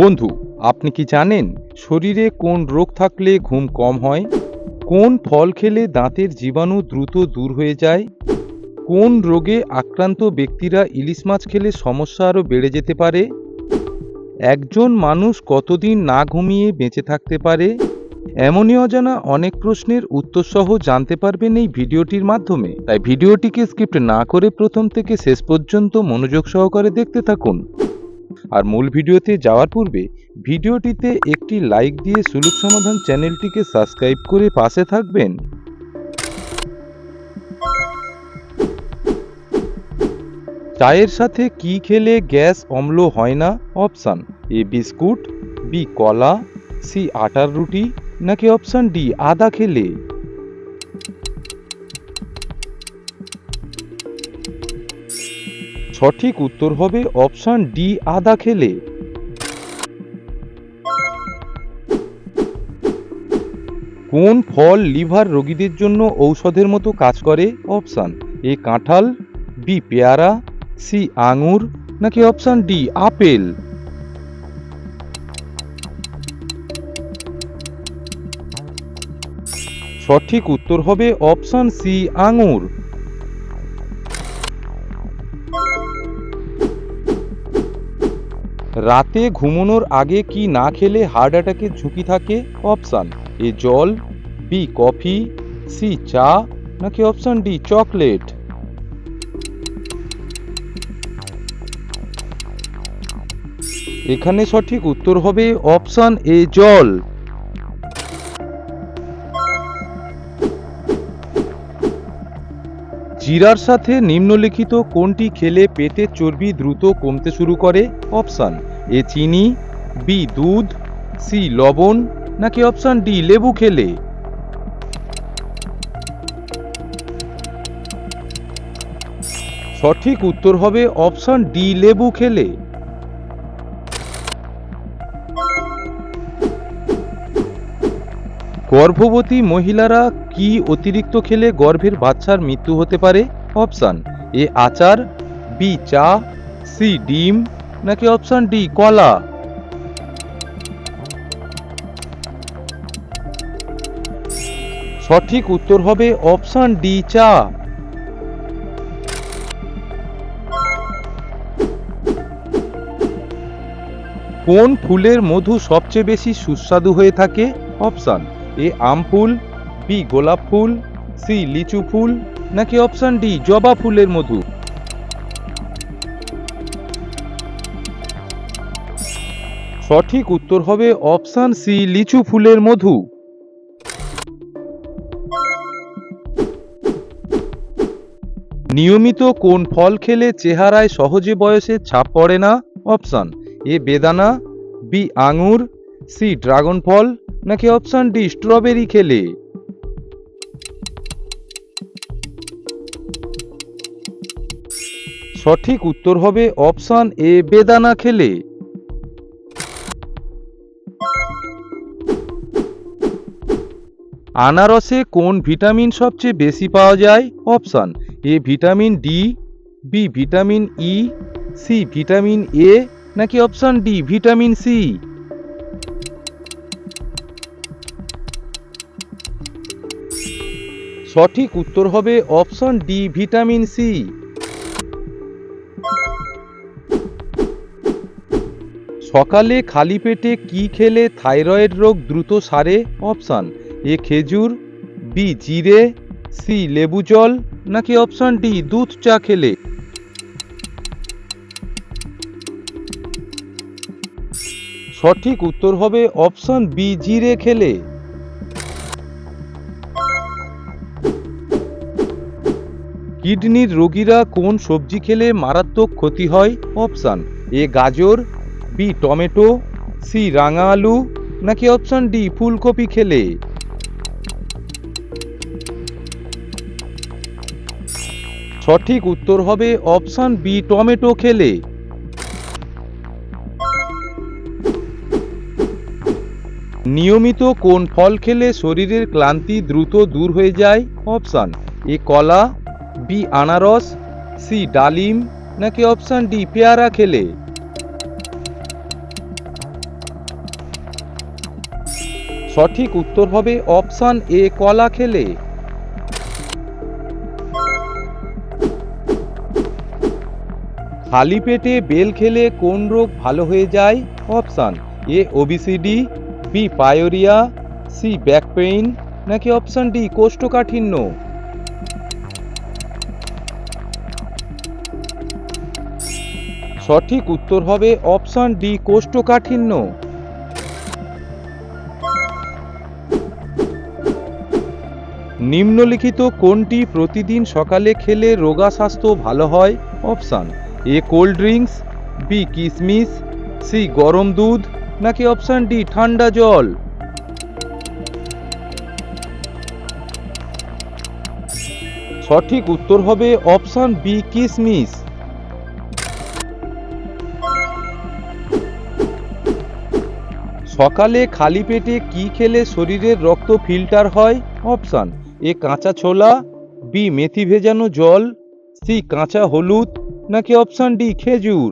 বন্ধু, আপনি কি জানেন শরীরে কোন রোগ থাকলে ঘুম কম হয়? কোন ফল খেলে দাঁতের জীবাণু দ্রুত দূর হয়ে যায়? কোন রোগে আক্রান্ত ব্যক্তিরা ইলিশ মাছ খেলে সমস্যা আরও বেড়ে যেতে পারে? একজন মানুষ কতদিন না ঘুমিয়ে বেঁচে থাকতে পারে? এমনই অজানা অনেক প্রশ্নের উত্তরসহ জানতে পারবেন এই ভিডিওটির মাধ্যমে। তাই ভিডিওটিকে স্কিপ্ট না করে প্রথম থেকে শেষ পর্যন্ত মনোযোগ সহকারে দেখতে থাকুন। আর মূল ভিডিওতে যাওয়ার পূর্বে ভিডিওটিতে একটি লাইক দিয়ে সুলুক সমাধান চ্যানেলটিকে সাবস্ক্রাইব করে পাশে থাকবেন। চায়ের সাথে কি খেলে গ্যাস অম্ল হয় না? অপশান এ বিস্কুট, বি কলা, সি আটার রুটি, নাকি অপশান ডি আদা খেলে? সঠিক উত্তর হবে অপশান ডি, আদা খেলে। কোন ফল লিভার রোগীদের জন্য ঔষধের মতো কাজ করে? অপশান এ, কাঁঠাল, বি, পেয়ারা, সি, আঙুর, নাকি অপশান ডি, আপেল? সঠিক উত্তর হবে অপশান সি, আঙুর। রাতে ঘুমানোর আগে কি না খেলে হার্ট অ্যাটাকের ঝুঁকি থাকে? অপশান, এ জল, বি কফি, সি চা, নাকি অপশান ডি চকলেট? এখানে সঠিক উত্তর হবে অপশান এ জল। জিরার সাথে নিম্নলিখিত কোনটি খেলে পেটের চর্বি দ্রুত কমতে শুরু করে? অপশান এ চিনি, বি দুধ, সি লবণ, নাকি অপশান ডি লেবু খেলে? সঠিক উত্তর হবে অপশান ডি লেবু খেলে। গর্ভবতী মহিলারা কি অতিরিক্ত খেলে গর্ভের বাচ্চার মৃত্যু হতে পারে? অপশান এ আচার, বি চা, সি ডিম নাকি অপশান ডি কলা। সঠিক উত্তর হবে অপশান ডি চা। কোন ফুলের মধু সবচেয়ে বেশি সুস্বাদু হয়ে থাকে? Option A um full B গোলাপ ফুল সি লিচু ফুল, নাকি অপশান ডি জবা ফুলের মধু? সঠিক উত্তর হবে অপশান সি, লিচু ফুলের মধু। নিয়মিত কোন ফল খেলে চেহারায় সহজে বয়সে ছাপ পড়ে না? অপশান এ, বেদানা, বি, আঙুর, সি, ড্রাগন ফল, নাকি অপশান ডি, স্ট্রবেরি খেলে? সঠিক উত্তর হবে অপশান এ, বেদানা খেলে। আনারসে কোন ভিটামিন সবচেয়ে বেশি পাওয়া যায়? Option, A vitamin D, B vitamin E, C vitamin A, নাকি অপশান ডি ভিটামিন সি? সঠিক উত্তর হবে অপশন ডি ভিটামিন সি। সকালে খালি পেটে কি খেলে থাইরয়েড রোগ দ্রুত সারে? অপশান এ খেজুর, বি জিরে, সি লেবু জল, নাকি অপশান ডি দুধ চা খেলে? সঠিক উত্তর হবে অপশন বি জিরে খেলে। কিডনির রোগীরা কোন সবজি খেলে মারাত্মক ক্ষতি হয়? অপশান এ গাজর, বি টমেটো, সি রাঙা আলু, নাকি অপশান ডি ফুলকপি খেলে? সঠিক উত্তর হবে অপশান বি, টমেটো খেলে। নিয়মিত কোন ফল খেলে শরীরের ক্লান্তি দ্রুত দূর হয়ে যায়? অপশান এ, কলা, বি, আনারস, সি, ডালিম, নাকি অপশান ডি, পেয়ারা খেলে? সঠিক উত্তর হবে অপশান এ, কলা খেলে। খালি পেটে বেল খেলে কোন রোগ ভালো হয়ে যায়? Option, A obesity B pyorrhoea C back pain নাকি অপশান ডি, কোষ্ঠকাঠিন্য? সঠিক উত্তর হবে অপশান ডি, কোষ্ঠকাঠিন্য। নিম্নলিখিত কোনটি প্রতিদিন সকালে খেলে রোগা স্বাস্থ্য ভালো হয়? Option A cold drinks, B কিসমিস, সি গরম দুধ, নাকি অপশান ডি ঠান্ডা জল? সঠিক উত্তর হবে অপশান বি কিসমিস। সকালে খালি পেটে কি খেলে শরীরের রক্ত ফিল্টার হয়? অপশান, এ কাঁচা ছোলা, বি মেথি ভেজানো জল, সি কাঁচা হলুদ নাকি অপশান ডি খেজুর?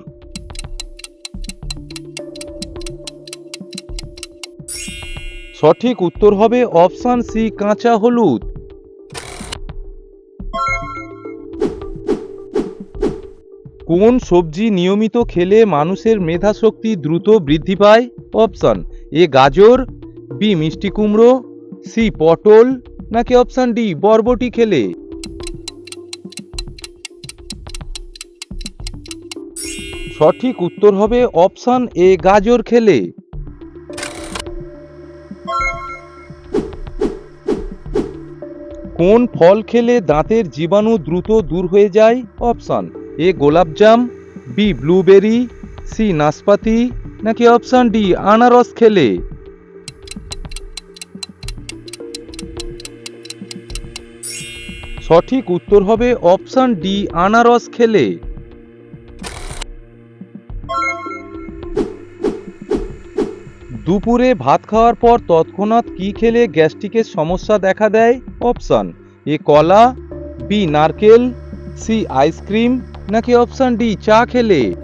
সঠিক উত্তর হবে অপশান সি কাঁচা হলুদ। কোন সবজি নিয়মিত খেলে মানুষের মেধাশক্তি দ্রুত বৃদ্ধি পায়? অপশান এ গাজর বি মিষ্টি কুমড়ো সি পটল, নাকি অপশান ডি বরবটি খেলে? সঠিক উত্তর হবে অপশান এ, গাজর খেলে। কোন ফল খেলে দাঁতের জীবাণু দ্রুত দূর হয়ে যায়? অপশান এ, গোলাপজাম, বি, ব্লুবেরি, সি, নাশপাতি, নাকি অপশান ডি, আনারস খেলে? সঠিক উত্তর হবে অপশান ডি, আনারস খেলে। দুপুরে ভাত খাওয়ার পর তৎক্ষণাৎ কি খেলে গ্যাস্ট্রিকের সমস্যা দেখা দেয়? অপশান, এ কলা, বি নারকেল, সি আইসক্রিম, নাকি অপশান ডি চা খেলে?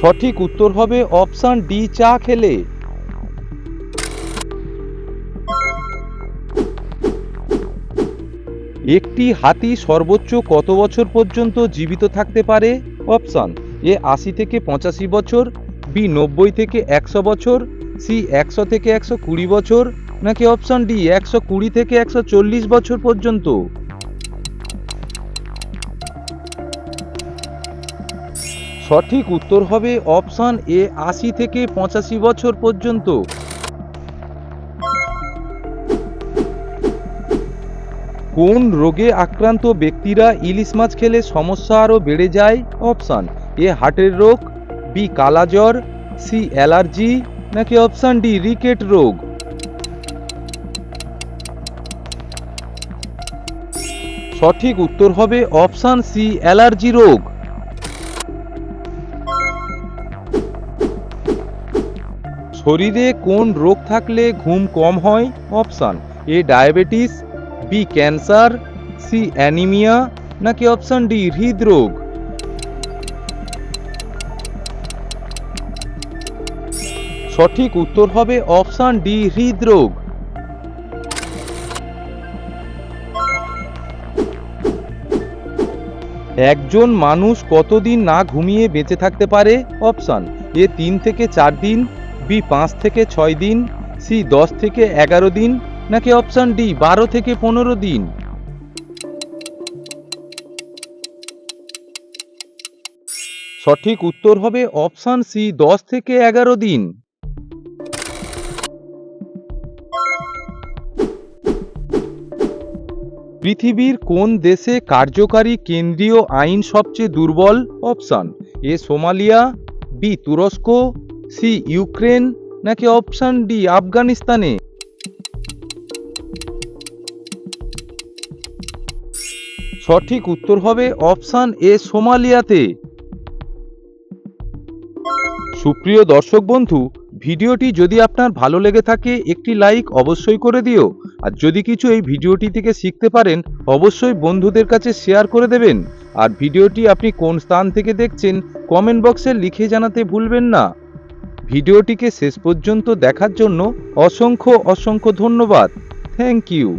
সঠিক উত্তর হবে অপশান ডি চা খেলে। একটি হাতি সর্বোচ্চ কত বছর পর্যন্ত জীবিত থাকতে পারে? অপশান এ আশি থেকে পঁচাশি বছর, বি নব্বই থেকে একশো বছর, সি একশো থেকে একশো কুড়ি বছর, নাকি অপশান ডি একশো কুড়ি থেকে একশো চল্লিশ বছর পর্যন্ত? সঠিক উত্তর হবে অপশান এ আশি থেকে পঁচাশি বছর পর্যন্ত। কোন রোগে আক্রান্ত ব্যক্তিরা ইলিশ মাছ খেলে সমস্যা আরও বেড়ে যায়? অপশান এ হার্টের রোগ, বি কালাজ্বর, সি অ্যালার্জি, নাকি অপশান ডি রিকেট রোগ? সঠিক উত্তর হবে অপশান সি অ্যালার্জি রোগ। শরীরে কোন রোগ থাকলে ঘুম কম হয়? Option A diabetes, B cancer, C anaemia, নাকি অপশান ডি হৃদরোগ? সঠিক উত্তর হবে অপশান ডি, হৃদরোগ। একজন মানুষ কতদিন না ঘুমিয়ে বেঁচে থাকতে পারে? অপশান, এ তিন থেকে চার দিন, বি পাঁচ থেকে ছয় দিন, সি দশ থেকে এগারো দিন, নাকি অপশান ডি, বারো থেকে পনেরো দিন? সঠিক উত্তর হবে অপশান সি, দশ থেকে এগারো দিন। পৃথিবীর কোন দেশে কার্যকারী কেন্দ্রীয় আইন সবচেয়ে দুর্বল? অপশান এ সোমালিয়া, বি তুরস্ক, সি ইউক্রেন, নাকি অপশান ডি আফগানিস্তানে? সঠিক উত্তর হবে অপশান এ সোমালিয়াতে। সুপ্রিয় দর্শক বন্ধু ভিডিওটি যদি আপনার ভালো লেগে থাকে, একটি লাইক অবশ্যই করে দিও। আর যদি কিছু এই ভিডিওটি থেকে শিখতে পারেন, অবশ্যই বন্ধুদের কাছে শেয়ার করে দেবেন। আর ভিডিওটি আপনি কোন স্থান থেকে দেখছেন, কমেন্ট বক্সে লিখে জানাতে ভুলবেন না। ভিডিওটিকে শেষ পর্যন্ত দেখার জন্য অসংখ্য অসংখ্য ধন্যবাদ। Thank you.